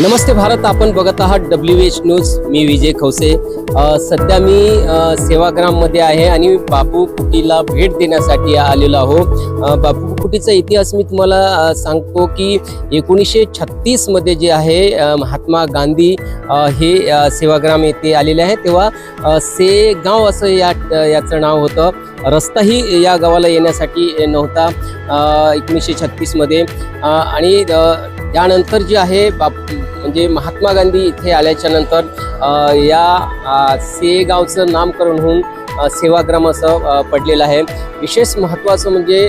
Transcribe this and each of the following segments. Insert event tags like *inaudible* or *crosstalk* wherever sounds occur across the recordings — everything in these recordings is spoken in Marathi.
नमस्ते भारत आपण बघत आहात डब्ल्यू एच न्यूज मी विजय खवसे. सध्या मी सेवाग्राममध्ये आहे आणि बापू कुटीला भेट देण्यासाठी आलेलो आहो. बापू कुटीचा इतिहास मी तुम्हाला सांगतो की एकोणीसशे छत्तीसमध्ये जे आहे महात्मा गांधी हे सेवाग्राम येथे आलेले आहे. तेव्हा से सेगाव असं या याचं नाव होतं. रस्ताही या गावाला येण्यासाठी नव्हता एकोणीसशे छत्तीसमध्ये. आणि त्यानंतर जे आहे बाप म्हणजे महात्मा गांधी इथे आल्याच्यानंतर या सेगावचं नामकरण होऊन सेवाग्राम असं पडलेलं आहे. विशेष महत्त्वाचं म्हणजे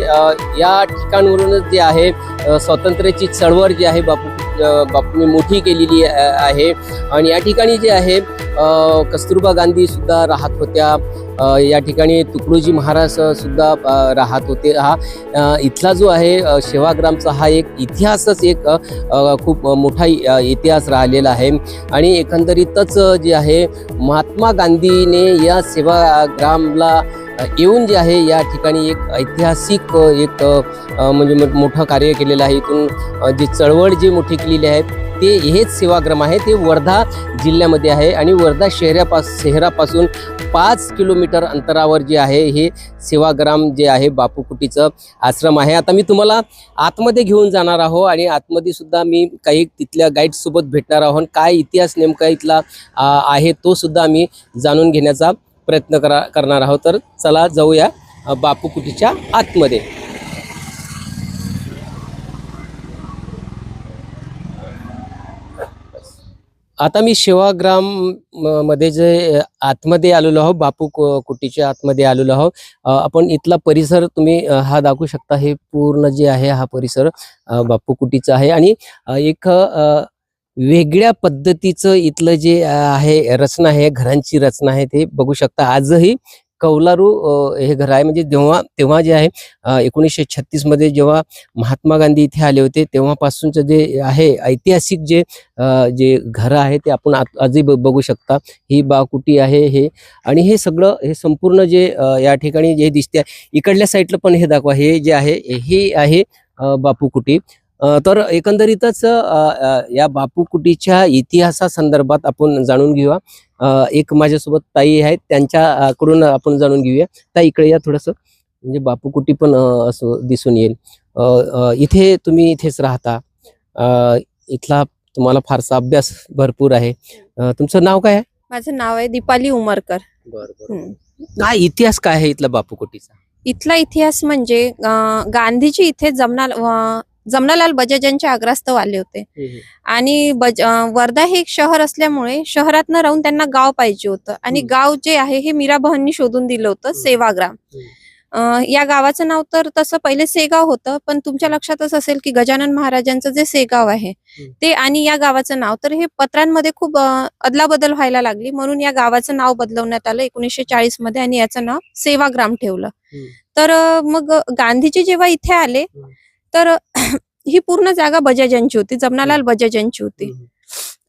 या ठिकाणवरूनच जे आहे स्वातंत्र्याची चळवळ जी आहे बापू बापूंनी मोठी केलेली आहे. आणि या ठिकाणी जे आहे कस्तुरबा गांधीसुद्धा राहत होत्या. या ठिकाणी तुकडोजी महाराज सुद्धा राहत होते. हा इथला जो आहे सेवाग्रामचा हा एक इतिहासच एक खूप मोठा इतिहास राहिलेला आहे. आणि एकंदरीतच जे आहे महात्मा गांधीने या सेवाग्रामला येऊन जे आहे या ठिकाणी एक ऐतिहासिक एक म्हणजे मोठं कार्य केलेलं आहे. इथून जी चळवळ जी मोठी केलेली आहे ते हेच सेवाग्राम आहे. ते वर्धा जिल्ह्यामध्ये आहे आणि वर्धा शहरापास शहरापासून पाच किलोमीटर अंतरावर जे आहे हे सेवाग्राम जे आहे बापू कुटीचं आश्रम आहे. आता मी तुम्हाला आतमध्ये घेऊन जाणार आहो आणि आतमध्ये सुद्धा मी काही तिथल्या गाईडसोबत भेटणार आहोत आणि काय इतिहास नेमका इथला आहे तो सुद्धा आम्ही जाणून घेण्याचा प्रयत्न करा करणार आहोत तर चला जाऊया बापूकुटीच्या बापू कुटीच्या आतमध्ये. आता मी सेवाग्राममध्ये जे आतमध्ये आलेलो आहोत बापू कुटीच्या आतमध्ये आलेलो आहोत. आपण इथला परिसर तुम्ही हा दाखवू शकता. हे पूर्ण जे आहे हा परिसर बापू कुटीचा आहे. आणि एक वेगळ्या पद्धतीचं इथलं जे आहे रचना आहे घरांची रचना आहे ते बघू शकता. आजही कौलारू हे घर आहे. म्हणजे जेव्हा तेव्हा जे आहे एकोणीसशे छत्तीसमध्ये जेव्हा महात्मा गांधी इथे आले होते तेव्हापासूनचं जे आहे ऐतिहासिक जे जे घरं आहे ते आपण आजही बघू शकता. ही बाकुटी आहे हे. आणि हे सगळं हे संपूर्ण जे या ठिकाणी जे दिसते इकडल्या साईडला पण हे दाखवा. हे जे आहे हे आहे बापू कुटी. तर एकंदरीतच या बापू कुटीच्या इतिहासासंदर्भात आपण जाणून घेऊया. एक माझ्यासोबत ताई आहेत त्यांच्याकडून आपण जाणून घेऊया. ताई इकडे या थोडंसं. म्हणजे बापू कुटी पण असं दिसून येईल. इथे तुम्ही इथेच राहता. इथला तुम्हाला फारसा अभ्यास भरपूर आहे. तुमचं नाव काय आहे? माझं नाव आहे दीपाली उमरकर. बरं. काय इतिहास काय आहे इथला बापू कुटीचा? इथला इतिहास म्हणजे गांधीजी इथे जमना अं, जमनालाल बजाज यांच्या आग्रास्तव आले होते आणि बज वर्धा हे एक शहर असल्यामुळे शहरात न राहून त्यांना गाव पाहिजे होतं आणि. गाव जे आहे हे मीराबहननी शोधून दिलं होतं. सेवाग्राम या गावाचं नाव तर तसं पहिले सेगाव होतं पण तुमच्या लक्षातच असेल की गजानन महाराजांचं जे सेगाव आहे. ते आणि या गावाचं नाव तर हे पत्रांमध्ये खूप अदलाबदल व्हायला लागली म्हणून या गावाचं नाव बदलवण्यात आलं एकोणीसशे चाळीसमध्ये आणि याचं नाव सेवाग्राम ठेवलं. तर मग गांधीजी जेव्हा इथे आले. तर ही पूर्ण जागा बजाजांची होती जमनालाल बजाजांची होती.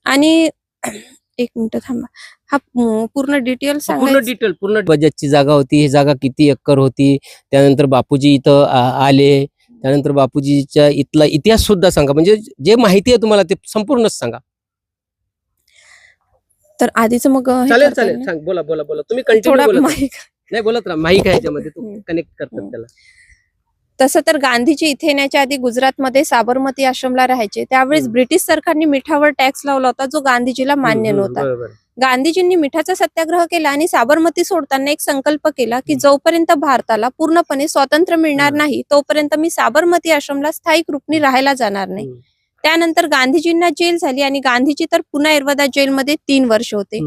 आणि *clears throat* एक मिनिट थांबा. हा पूर्ण डिटेल पूर्ण डिटेल पूर्ण बजेटची जागा होती ही जागा किती एकर होती त्यानंतर बापूजी इथं आले त्यानंतर बापूजीच्या इथला इतिहास सुद्धा सांगा. म्हणजे जे माहिती आहे तुम्हाला ते संपूर्णच सांगा. तर आधीच मग चालेल चालेल? सांग बोला बोला बोला. तुम्ही कंटिन्यू. माहिती नाही बोलत राहा. माहिती आहे याच्यामध्ये. कनेक्ट करतात. त्याला. तसं तर गांधीजी इथे येण्याच्या आधी गुजरातमध्ये साबरमती आश्रमला राहायचे त्यावेळेस. ब्रिटिश सरकारने मिठावर टॅक्स लावला होता जो गांधीजीला मान्य नव्हता. गांधीजींनी मिठाचा सत्याग्रह केला आणि साबरमती सोडताना एक संकल्प केला की. जोपर्यंत भारताला पूर्णपणे स्वातंत्र्य मिळणार. नाही तोपर्यंत मी साबरमती आश्रमला स्थायिक रूपने राहायला जाणार नाही त्यानंतर गांधीजींना जेल झाली आणि गांधीजी तर पुन्हा एरवदा जेलमध्ये तीन वर्ष होते.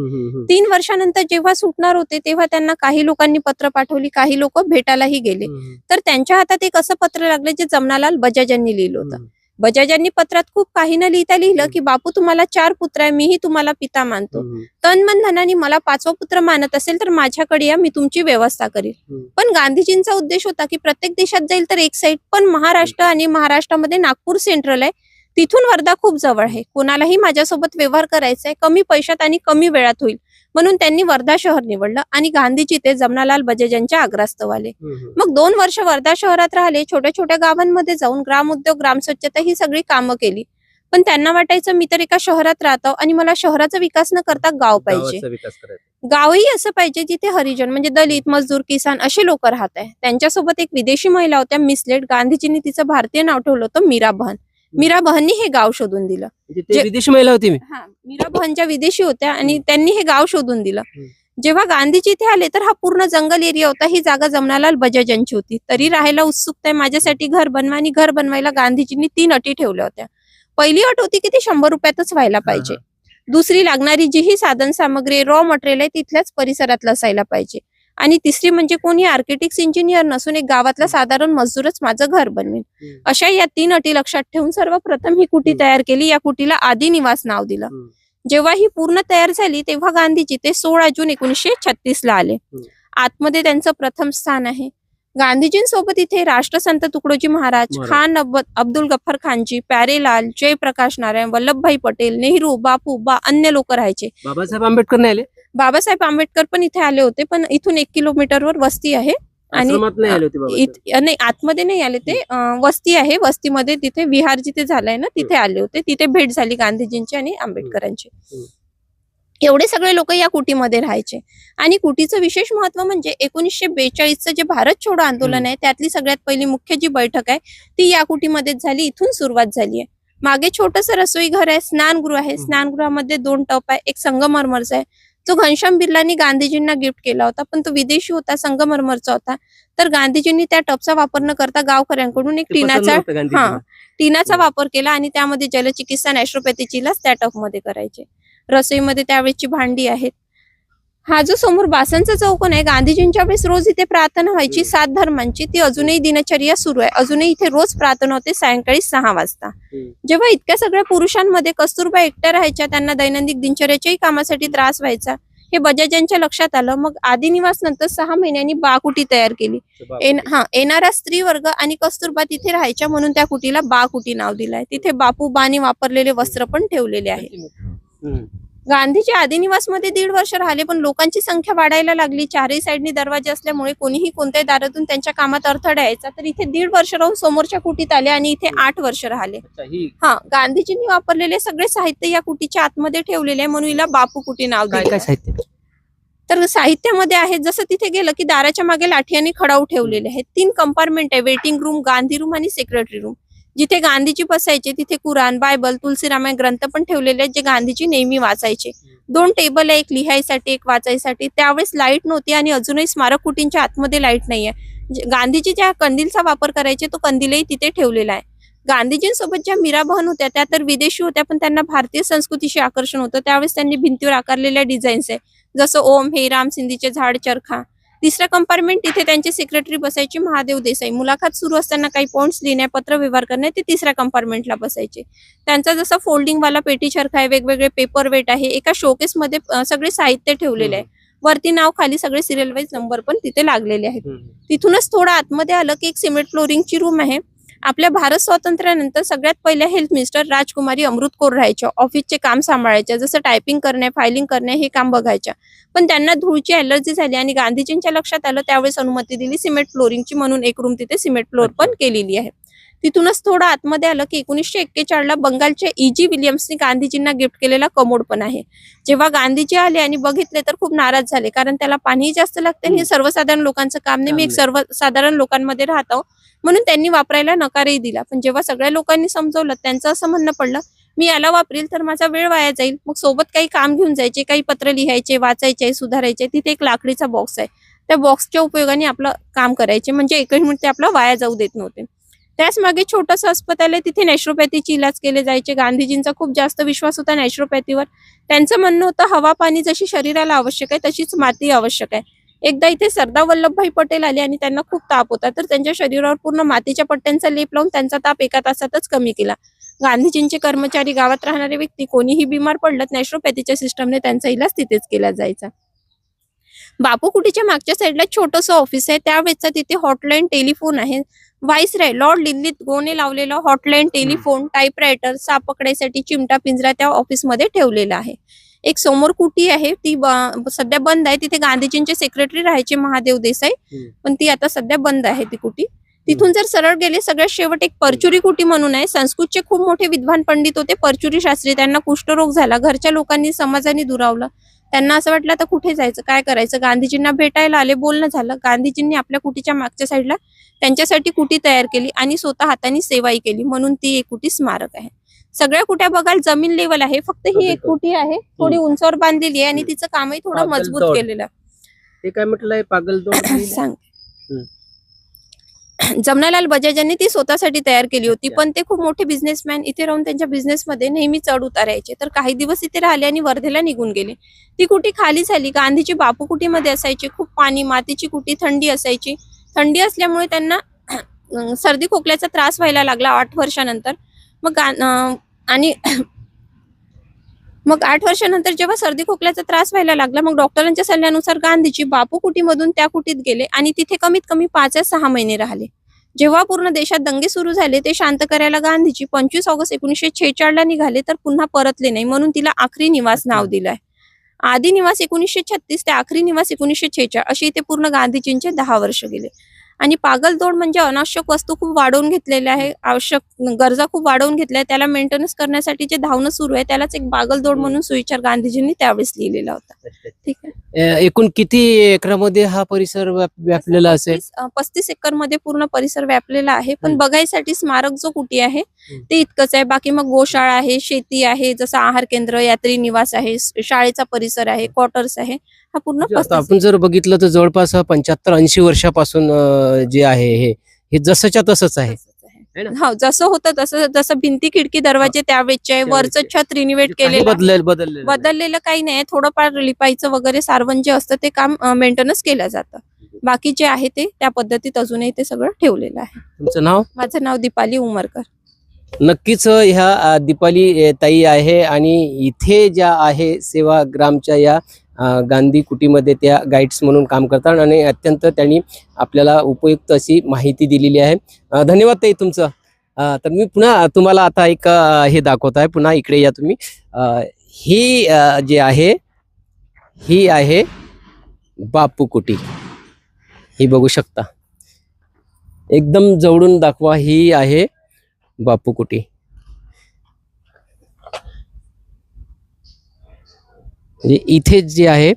तीन वर्षानंतर जेव्हा सुटणार होते तेव्हा त्यांना काही लोकांनी पत्र पाठवली काही लोक भेटायलाही गेले. तर त्यांच्या हातात एक असं पत्र लागलं जे जमनालाल बजाज यांनी लिहिलं होतं. बजाजांनी पत्रात खूप काही न लिहिता लिहिलं. की बापू तुम्हाला चार पुत्र आहे मीही तुम्हाला पिता मानतो. तन मन धनाने मला पाचवा पुत्र मानत असेल तर माझ्याकडे या मी तुमची व्यवस्था करील. पण गांधीजींचा उद्देश होता की प्रत्येक देशात जाईल तर एक साईड पण महाराष्ट्र आणि महाराष्ट्रामध्ये नागपूर सेंट्रल आहे. तिथून वर्धा खूप जवळ आहे. कोणालाही माझ्यासोबत व्यवहार करायचा आहे कमी पैशात आणि कमी वेळात होईल. म्हणून त्यांनी वर्धा शहर निवडलं आणि गांधीजी ते जमनालाल बजाज यांच्या आग्रास्तव आले. मग दोन वर्ष वर्धा शहरात राहिले छोट्या छोट्या गावांमध्ये जाऊन ग्रामोद्योग ग्रामस्वच्छता ही सगळी कामं केली. पण त्यांना वाटायचं मी तर एका शहरात राहतो आणि मला शहराचा विकास न करता गाव पाहिजे. गावही असं पाहिजे जिथे हरिजन म्हणजे दलित मजदूर किसान असे लोक राहत आहे त्यांच्यासोबत एक विदेशी महिला होत्या मिसलेट गांधीजींनी तिचं भारतीय नाव ठेवलं होतं मीरा बहन मीरा बहननी हे गाव शोधून दिलं. म्हणजे जे- विदेशी महिला होती मी. हा मीरा बहन ज्या विदेशी होत्या आणि त्यांनी हे गाव शोधून दिलं. हम्म. जेव्हा गांधीजी इथे आले तर हा पूर्ण जंगल एरिया होता. ही जागा जमनालाल बजाज यांची होती. तरी राहायला उत्सुकता आहे. माझ्यासाठी घर बनवा आणि घर बनवायला गांधीजींनी तीन अटी ठेवल्या होत्या. पहिली अट होती की ती शंभर रुपयातच व्हायला पाहिजे. दुसरी लागणारी जी ही साधन सामग्री रॉ मटेरियल आहे तिथल्याच परिसरातलं असायला पाहिजे. आणि तिसरी म्हणजे कोणी आर्किटेक्ट इंजिनियर नसून एक गावातला साधारण मजदूरच माझं घर बनवेल. अशा या तीन अटी लक्षात ठेवून सर्वप्रथम ही कुटी. तयार केली या कुटीला आदी निवास नाव दिलं. जेव्हा ही पूर्ण तयार झाली तेव्हा गांधीजी ते सोळा जून एकोणीसशे छत्तीस ला आले. आतमध्ये त्यांचं प्रथम स्थान आहे गांधीजींसोबत इथे राष्ट्रसंत तुकडोजी महाराज. खान अब्दुल गफ्फर खानजी प्यारेलाल जयप्रकाश नारायण वल्लभभाई पटेल नेहरू बापू बा अन्य लोक राहायचे बाबासाहेब आंबेडकर नाही आले बाबासाहेब आंबेडकर पण इथे आले होते पण इथून एक किलोमीटरवर वस्ती आहे. आणि नाही आतमध्ये नाही आले ते. वस्ती आहे. वस्तीमध्ये तिथे विहार जिथे झालंय ना तिथे आले होते. तिथे भेट झाली गांधीजींची आणि आंबेडकरांची. एवढे सगळे लोक या कुटीमध्ये राहायचे. आणि कुटीचं विशेष महत्त्व म्हणजे एकोणीसशे बेचाळीसचं जे भारत छोडो आंदोलन. आहे त्यातली सगळ्यात पहिली मुख्य जी बैठक आहे ती या कुटीमध्येच झाली. इथून सुरुवात झाली आहे. मागे छोटस रसोई घर आहे स्नानगृह आहे. स्नानगृहामध्ये दोन टप आहे एक संगमरमरचा आहे. जो घनश्याम बिर्लांनी गांधीजींना गिफ्ट केला होता पण तो विदेशी होता संगमरमरचा होता तर गांधीजींनी त्या टपचा वापर न करता गावकऱ्यांकडून एक टिनाचा. हा. टिनाचा. वापर केला आणि त्यामध्ये जलचिकित्सा नॅचरोपॅथीची लस त्या टपमध्ये करायचे रसोईमध्ये त्यावेळेची भांडी आहेत हा जो समोर बासांचा चौकोन आहे गांधीजींच्या वेळेस रोज इथे प्रार्थना व्हायची. सात धर्मांची. ती अजूनही दिनचर्या सुरू आहे. अजूनही इथे रोज प्रार्थना होते सायंकाळी सहा वाजता. जेव्हा इतक्या सगळ्या पुरुषांमध्ये कस्तुरबा एकट्या राहायच्या त्यांना दैनंदिन दिनचर्याच्याही कामासाठी त्रास व्हायचा. हे बजाज यांच्या लक्षात आलं. मग आदिनिवास नंतर सहा महिन्यांनी बाकुटी तयार केली. एन- हा येणारा स्त्री वर्ग आणि कस्तुरबा तिथे राहायच्या म्हणून त्या कुटीला बा कुटी नाव दिलंय. तिथे बापू बानी वापरलेले वस्त्र पण ठेवलेले आहे. गांधीजी आदिनिवासमध्ये दीड वर्ष राहिले पण लोकांची संख्या वाढायला लागली. चारही साईडनी दरवाजे असल्यामुळे कोणीही कोणत्याही दारातून त्यांच्या कामात अडथळा यायचा. तर इथे दीड वर्ष राहून समोरच्या कुटीत आले आणि इथे आठ वर्ष राहिले. ही गांधीजींनी वापरलेले सगळे साहित्य या कुटीच्या आतमध्ये ठेवलेले आहे म्हणून हिला बापू कुटी नाव दिले साहित्य? तर साहित्यामध्ये आहे जसं तिथे गेलं की दाराच्या मागे लाठी आणि खडाऊ ठेवलेले आहेत तीन कंपार्टमेंट आहे वेटिंग रूम गांधी रूम आणि सेक्रेटरी रूम जिथे गांधीजी बसायचे तिथे कुराण बायबल तुलसीरामाय ग्रंथ पण ठेवलेले आहेत जे गांधीजी नेहमी वाचायचे. दोन टेबल आहे एक लिहायसाठी एक वाचायसाठी. त्यावेळेस लाइट नव्हती आणि अजूनही स्मारक कुटींच्या आतमध्ये लाइट नाहीये. गांधीजी ज्या कंदीलचा वापर करायचे तो कंदीलही तिथे ठेवलेला आहे. गांधीजींसोबत ज्या मीरा बहन होत्या त्या तर विदेशी होत्या पण त्यांना भारतीय संस्कृतीशी आकर्षण होतं. त्यावेळेस त्यांनी भिंतीवर आकारलेल्या डिझाईन्स आहे जसं ओम हे राम सिंधीचे झाड चरखा. तिसरा कंपार्टमेंट तिथे त्यांचे सेक्रेटरी बसायचे महादेव देसाई. मुलाखत सुरू असताना काही पॉइंट्स लिहिणे पत्र व्यवहार करणे ते तिसऱ्या कंपार्टमेंटला बसायचे. त्यांचा जसा फोल्डिंग वाला पेटी चरखा आहे वेगवेगळे पेपर वेट आहे एका शोकेस मध्ये अं, सगळे साहित्य ठेवलेले आहे. वरती नाव खाली सगळे सिरियल वाईज नंबर पण तिथे लागलेले आहेत. तिथूनच थोडं आतमध्ये आलं की एक सिमेंट फ्लोरिंगची रूम आहे. आपल्या भारत स्वातंत्र्यानंतर सगळ्यात पहिल्या हेल्थ मिनिस्टर राजकुमारी अमृत कौर राहायच्या ऑफिसचे काम सांभाळायच्या जसं टायपिंग करणे फायलिंग करणे हे काम बघायच्या. पण त्यांना धूळची अलर्जी झाली आणि गांधीजींच्या लक्षात आलं त्यावेळेस अनुमती दिली. सिमेंट फ्लोरिंगची म्हणून एक रूम तिथे सिमेंट फ्लोर पण केलेली आहे. तिथूनच थोडं आतमध्ये आलं की एकोणीसशे एक्केचाळीस ला बंगालच्या इजी विलियम्सनी गांधीजींना गिफ्ट केलेला कमोड पण आहे. जेव्हा गांधीजी आले आणि बघितले तर खूप नाराज झाले कारण त्याला पाणी जास्त लागते आणि हे सर्वसाधारण लोकांचं काम नाही. मी एक सर्वसाधारण लोकांमध्ये राहतो म्हणून त्यांनी वापरायला नकारही दिला. पण जेव्हा सगळ्या लोकांनी समजवलं त्यांचं असं म्हणणं पडलं मी याला वापरेल तर माझा वेळ वाया जाईल. मग सोबत काही काम घेऊन जायचे काही पत्र लिहायचे वाचायचे सुधारायचे. तिथे एक लाकडीचा बॉक्स आहे. त्या बॉक्सच्या उपयोगाने आपलं काम करायचे. म्हणजे एकही मिनिट ते आपलं वाया जाऊ देत नव्हते. त्याच मागे छोटंसं अस्पताल आहे तिथे नॅचरोपॅथीचे इलाज केले जायचे. गांधीजींचा खूप जास्त विश्वास होता नॅचरोपॅथीवर त्यांचं म्हणणं होतं हवा पाणी जशी शरीराला आवश्यक आहे तशीच माती आवश्यक आहे. एकदा इथे सरदार वल्लभभाई पटेल आले आणि त्यांना खूप ताप होता तर त्यांच्या शरीरावर पूर्ण मातीच्या पट्ट्यांचा लेप लावून त्यांचा ताप एका तासातच कमी केला. गांधीजींचे कर्मचारी गावात राहणारे व्यक्ती कोणीही बिमार पडलं नॅचरोपॅथीच्या सिस्टमने त्यांचा इलाज तिथेच केला जायचा. बापू कुटीच्या मागच्या साईडला छोटंसं ऑफिस आहे त्यावेळेचा तिथे हॉटलाईन टेलिफोन आहे. व्हाईस राय लॉर्ड लिल्लीत गोने लावलेला हॉटलाईन टेलिफोन टाईपरायटर साप पकडायसाठी चिमटा पिंजरा त्या ऑफिसमध्ये ठेवलेला आहे. एक समोर कुटी आहे. ती सध्या बंद आहे. तिथे गांधीजींचे सेक्रेटरी राहायचे महादेव देसाई. पण ती आता सध्या बंद आहे ती कुटी. तिथून जर सरळ गेले सगळ्यात शेवट एक परचुरी कुटी म्हणून आहे. संस्कृतचे खूप मोठे विद्वान पंडित होते. परचुरी शास्त्री. त्यांना कुष्ठरोग झाला. घरच्या लोकांनी समाजाने दुरावलं. त्यांना असं वाटलं आता कुठे जायचं? काय करायचं? गांधीजींना भेटायला आले बोलणं झालं. गांधीजींनी आपल्या कुटीच्या मागच्या साईडला त्यांच्यासाठी कुटी तयार केली आणि स्वतः हाताने सेवाही केली म्हणून ती एक कुटी स्मारक आहे. सगळ्या कुट्या बघाल जमीन लेवल आहे. फक्त ही एक कुटी आहे. थोडी उंचावर बांधलेली आहे आणि तिचं कामही थोडं मजबूत. केलेलं आहे. ते काय म्हटलंय? पागल *coughs* सांग. *clears throat* जमनालाल बजाज यांनी ती स्वतःसाठी तयार केली होती. पण ते खूप मोठे बिझनेसमॅन इथे राहून त्यांच्या बिझनेसमध्ये नेहमी चढ उतार यायचे तर काही दिवस इथे राहिले आणि वर्धेला निघून गेले. ती कुटी खाली झाली? गांधीची बापू कुटीमध्ये असायची? खूप पाणी मातीची कुटी थंडी असायची. थंडी असल्यामुळे त्यांना *clears throat* सर्दी खोकल्याचा त्रास व्हायला लागला आठ वर्षानंतर. मग आणि *clears throat* मग आठ वर्षानंतर जेव्हा सर्दी खोकल्याचा त्रास व्हायला लागला मग डॉक्टरांच्या सल्ल्यानुसार गांधीजी बापू कुटीमधून त्या कुटीत गेले आणि तिथे कमीत कमी पाच सहा महिने राहिले. जेव्हा पूर्ण देशात दंगे सुरू झाले ते शांत करायला गांधीजी पंचवीस ऑगस्ट एकोणीसशे छेचाळ ला निघाले तर पुन्हा परतले नाही म्हणून तिला आखरी निवास नाव दिलंय. आदी निवास एकोणीसशे छत्तीस ते आखरी निवास एकोणीसशे छेचाळ अशी इथे पूर्ण गांधीजींचे दहा वर्ष गेले. आणि पागलदोड म्हणजे अनावश्यक वस्तू खूप वाढवून घेतलेल्या आहे. आवश्यक गरजा खूप वाढवून घेतल्या आहेत. त्याला मेंटेनन्स करण्यासाठी जे धावणं सुरू आहे त्यालाच एक बागलदोड म्हणून सुविचार गांधीजींनी त्यावेळेस लिहिलेला होता. ठीक आहे. एकूण किती एकरामध्ये हा परिसर व्याप- व्यापलेला असेल? पस्तीस- एकरमध्ये पूर्ण परिसर व्यापलेला आहे. पण. बघायसाठी स्मारक जो कुटी आहे. ते इतकंच आहे. बाकी मग गोशाळा आहे शेती आहे जसं आहार केंद्र यात्री निवास आहे शाळेचा परिसर आहे क्वार्टर्स आहे. हा पूर्ण म्हणजे आपण जर बघितलं तर जवळपास पंच्याहत्तर ऐंशी वर्षापासून जे आहे हे हे जसंच्या तसंच आहे. है जसं होतं तसं जसं भिंती खिडकी दरवाजे त्यावेळेचे वरचं. छत रिनिवेट काही केलेलं बदललेलं काही नाही थोडंफार लिपायचं वगैरे सारवण जे असतं ते काम मेंटेनन्स केलं जातं. बाकी जे आहे ते त्या पद्धतीत अजूनही ते सगळं ठेवलेलं आहे. तुमचं नाव? माझं नाव दीपाली उमरकर. नक्कीच ह्या दीपाली ताई आहे आणि इथे ज्या आहे सेवाग्रामच्या या अ, गांधी कुटीमध्ये त्या गाईड्स म्हणून काम करतात आणि अत्यंत त्यांनी आपल्याला उपयुक्त अशी माहिती दिलेली आहे. धन्यवाद ताई तुमचं. तर मी पुन्हा तुम्हाला आता एक हे दाखवत आहे. पुन्हा इकडे या तुम्ही. ही जे आहे ही आहे बापू कुटी ही बघू शकता. एकदम जवळून दाखवा ही आहे बापू कुटी म्हणजे इथे जे आहे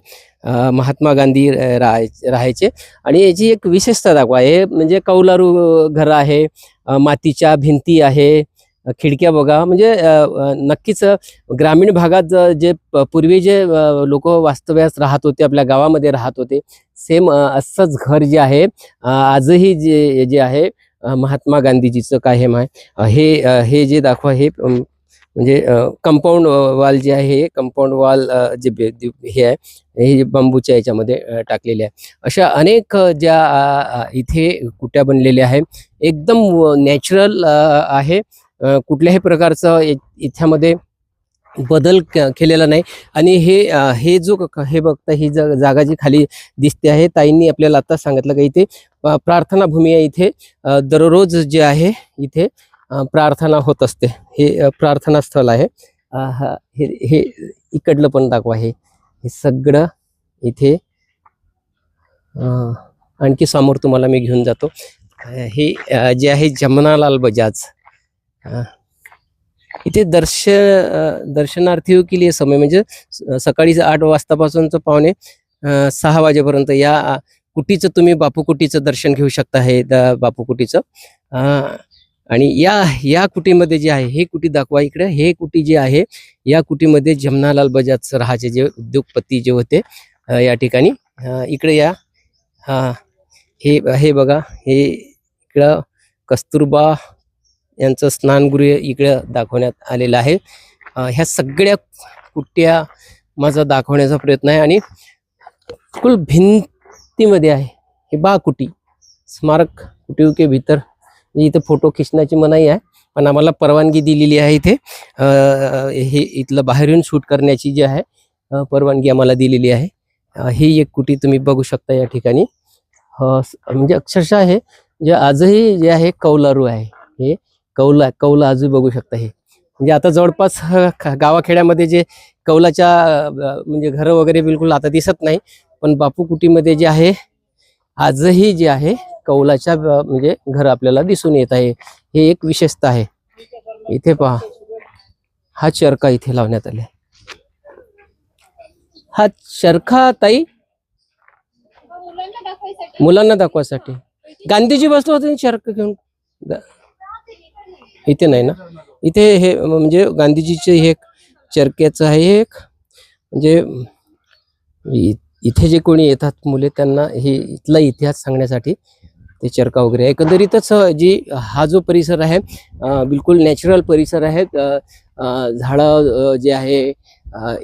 महात्मा गांधी राहाय- राहायचे. आणि याची एक विशेषता दाखवा. हे म्हणजे कौलारू घर आहे मातीच्या भिंती आहे खिडक्या बघा. म्हणजे नक्कीच ग्रामीण भागात जे पूर्वी जे लोक वास्तव्यास राहत होते आपल्या गावामध्ये राहत होते सेम असंच घर जे आहे आजही जे जे आहे महात्मा गांधीजीचं काय हे माय हे हे जे दाखवा हे म्हणजे कंपाऊंड वॉल जे आहे कंपाऊंड वॉल जे हे आहे हे जे बांबूच्या याच्यामध्ये टाकलेले आहे. अशा अनेक ज्या इथे कुट्या बनलेल्या आहे एकदम नॅचरल आहे. कुठल्याही प्रकारचं इथ्यामध्ये बदल केलेला नाही. आणि हे हे जो क- हे बघता ही ज- जागा जी खाली दिसते आहे ताईंनी आपल्याला आता सांगितलं का इथे प्रार्थना भूमी आहे इथे. दररोज जे आहे इथे प्रार्थना होत असते. हे प्रार्थना स्थळ आहे. हा- हे हे इकडलं पण दाखवा हे. हे सगळं इथे आणखी समोर तुम्हाला मी घेऊन जातो. हे जे आहे जमनालाल बजाज. इथे दर्श दर्शनार्थी के लिए समय म्हणजे सकाळी आठ वाजतापासूनचं पावणे सहा वाजेपर्यंत. या कुटीचं तुम्ही बापू कुटीचं दर्शन घेऊ शकता हे द- बापू कुटीचं आणि या या कुटीमध्ये जे आहे हे कुटी दाखवा इकडे. हे कुटी जे आहे या कुटीमध्ये जमनालाल बजाज राहाचे जे उद्योगपती जे होते या ठिकाणी इकडे या. हा हे हे बघा हे इकडं कस्तुरबा यांचं स्नानगृह इकडं दाखवण्यात आलेलं आहे. ह्या सगळ्या कुट्या माझा दाखवण्याचा प्रयत्न आहे आणि कुल भिंतीमध्ये आहे हे बा कुटी स्मारक कुटी के भीतर म्हणजे इथं फोटो खिचण्याची मनाई आहे. पण आम्हाला परवानगी दिलेली आहे इथे. हे इथलं बाहेरून शूट करण्याची जी आहे परवानगी आम्हाला दिलेली आहे. ही एक कुटी तुम्ही बघू शकता या ठिकाणी. म्हणजे अक्षरशः हे जे आजही जे आहे कौलारू आहे. हे कौल कौल आजही बघू शकता हे. म्हणजे आता जवळपास गावाखेड्यामध्ये जे कौलाच्या म्हणजे घरं वगैरे बिलकुल आता दिसत नाही. पण बापू कुटीमध्ये जे आहे आजही जे आहे कौलाच्या म्हणजे घर आपल्याला दिसून येत आहे. हे एक विशेषता आहे. इथे पहा. हा चरखा इथे लावण्यात आले हा चरखा ताई? मुलांना दाखवायसाठी. गांधीजी बसलो होते चरखा घेऊन? इथे नाही ना? इथे हे म्हणजे गांधीजीचे हे एक आहे एक. म्हणजे इथे जे कोणी येतात मुले त्यांना हे इथला इतिहास सांगण्यासाठी ते चरखा वगैरे आहे. एकंदरीतच जी हा जो परिसर आहे बिलकुल नॅचरल परिसर आहे झाडं जे आहे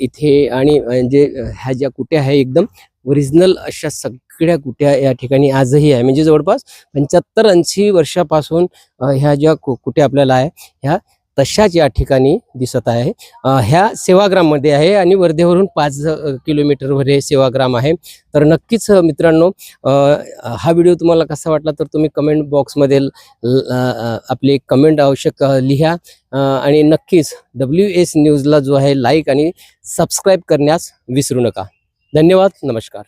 इथे आणि जे ह्या ज्या कुट्या आहे एकदम ओरिजिनल अशा सगळ्या कुट्या या ठिकाणी आजही आहे म्हणजे जवळपास पंच्याहत्तर ऐंशी वर्षापासून ह्या ज्या कु- कुट्या आपल्याला आहे ह्या तशाच या ठिकाणी दिसत आहे. ह्या सेवाग्राममध्ये आहे आणि वर्धेवरून पाच किलोमीटरवर हे सेवाग्राम आहे. तर नक्कीच मित्रांनो हा व्हिडिओ तुम्हाला कसा वाटला तर तुम्ही कमेंट बॉक्समध्ये ल- आपली कमेंट आवश्यक लिहा. आणि नक्कीच डब्ल्यू एस न्यूजला जो आहे लाईक आणि सबस्क्राईब करण्यास विसरू नका. धन्यवाद. नमस्कार.